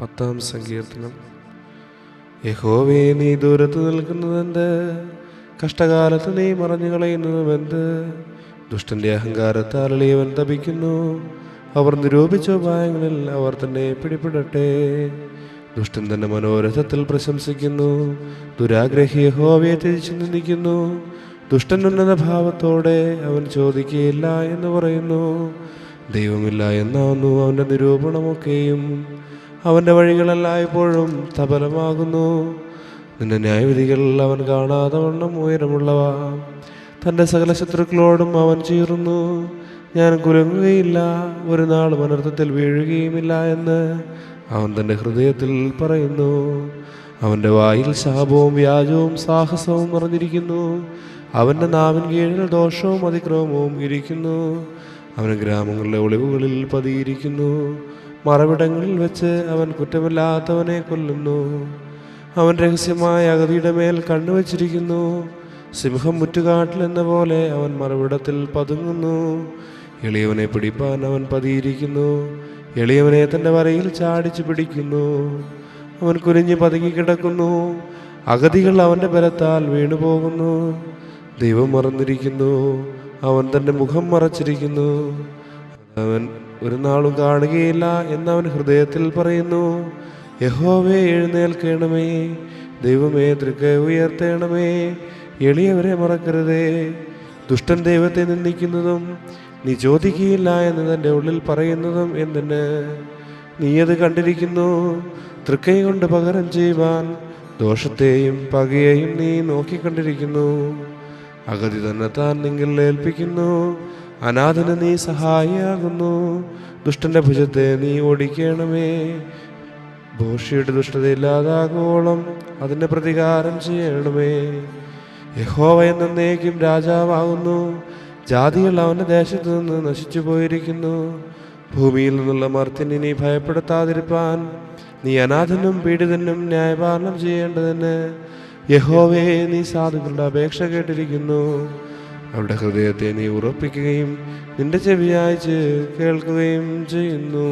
പത്താം സങ്കീർത്തനം. യഹോവേ നീ ദൂരത്ത് നിൽക്കുന്നതെന്ത്? കഷ്ടകാലത്ത് നീ മറഞ്ഞു കളയുന്നതുമെന്ത്? ദുഷ്ടന്റെ അഹങ്കാരത്താൽ അളിയവൻ തപിക്കുന്നു. അവർ നിരൂപിച്ച ഉപായങ്ങളിൽ അവർ തന്നെ പിടിപെടട്ടെ. ദുഷ്ടൻ തന്റെ മനോരഥത്തിൽ പ്രശംസിക്കുന്നു. ദുരാഗ്രഹി യഹോവയെ തിരിച്ചു നിന്ദിക്കുന്നു. ദുഷ്ടൻ ഉന്നത ഭാവത്തോടെ അവൻ ചോദിക്കുകയില്ല എന്ന് പറയുന്നു. ദൈവമില്ല എന്നാവുന്നു അവന്റെ നിരൂപണമൊക്കെയും. അവന്റെ വഴികളെല്ലായ്പ്പോഴും തപലമാകുന്നു നിന്റെ ന്യായവിധികൾ അവൻ കാണാതെ വണ്ണം ഉയരമുള്ളവ. തന്റെ സകല ശത്രുക്കളോടും അവൻ ചീറുന്നു. ഞാൻ കുലുങ്ങുകയില്ല. ഒരു നാൾ അനർത്ഥത്തിൽ വീഴുകയുമില്ല എന്ന് അവൻ തന്റെ ഹൃദയത്തിൽ പറയുന്നു. അവന്റെ വായിൽ ശാപവും വ്യാജവും സാഹസവും നിറഞ്ഞിരിക്കുന്നു. അവന്റെ നാവിൻ കീഴിൽ ദോഷവും അതിക്രമവും ഇരിക്കുന്നു. അവൻ ഗ്രാമങ്ങളിലെ ഒളിവുകളിൽ പതിയിരിക്കുന്നു. മറവിടങ്ങളിൽ വെച്ച് അവൻ കുറ്റമില്ലാത്തവനെ കൊല്ലുന്നു. അവൻ രഹസ്യമായ അഗതിയുടെ മേൽ കണ്ണുവച്ചിരിക്കുന്നു സിംഹം മുറ്റുകാട്ടിൽ എന്ന പോലെ അവൻ മറവിടത്തിൽ പതുങ്ങുന്നു. എളിയവനെ പിടിപ്പാൻ അവൻ പതിയിരിക്കുന്നു. എളിയവനെ തന്റെ വരയിൽ ചാടിച്ചു പിടിക്കുന്നു. അവൻ കുനിഞ്ഞ് പതുങ്ങിക്കിടക്കുന്നു അഗതികൾ അവന്റെ ബലത്താൽ വീണുപോകുന്നു. ദൈവം മറന്നിരിക്കുന്നു. അവൻ തന്റെ മുഖം മറച്ചിരിക്കുന്നു. അവൻ ഒരു നാളും കാണുകയില്ല എന്നവൻ ഹൃദയത്തിൽ പറയുന്നു യഹോവേ എഴുന്നേൽക്കണമേ ദൈവമേ തൃക്ക ഉയർത്തേണമേ എളിയവരെ മറക്കരുതേ. ദുഷ്ടൻ ദൈവത്തെ നിന്ദിക്കുന്നതും നീ ചോദിക്കുകയില്ല എന്ന് തന്റെ ഉള്ളിൽ പറയുന്നതും എന്തിന് നീ അത് കണ്ടിരിക്കുന്നു. തൃക്കൈ കൊണ്ട് പകരം ചെയ്യുവാൻ ദോഷത്തെയും പകയെയും നീ നോക്കിക്കണ്ടിരിക്കുന്നു. അഗതി തന്നെ താൻ നിങ്ങൾ ഏൽപ്പിക്കുന്നു. അനാഥന് നീ സഹായിയാകുന്നു. ദുഷ്ടന്റെ ഭുജത്തെ നീ ഓടിക്കണമേ. ഭൂഷിയുടെ ദുഷ്ടത ഇല്ലാതാകോളം അതിന്റെ പ്രതികാരം ചെയ്യണമേ. യഹോവ എന്നേക്കും രാജാവാകുന്നു. ജാതികൾ അവന്റെ ദേശത്തു നിന്ന് നശിച്ചു പോയിരിക്കുന്നു. ഭൂമിയിൽ നിന്നുള്ള മർത്തിനെ നീ ഭയപ്പെടുത്താതിരിപ്പാൻ നീ അനാഥനും പീഡിതനും ന്യായപാലനം ചെയ്യേണ്ടതിന് യഹോവയെ നീ സാധുക്കളുടെ അപേക്ഷ കേട്ടിരിക്കുന്നു. അവരുടെ ഹൃദയത്തെ നീ ഉറപ്പിക്കുകയും നിന്റെ ചെവിയായി കേൾക്കുകയും ചെയ്യുന്നു.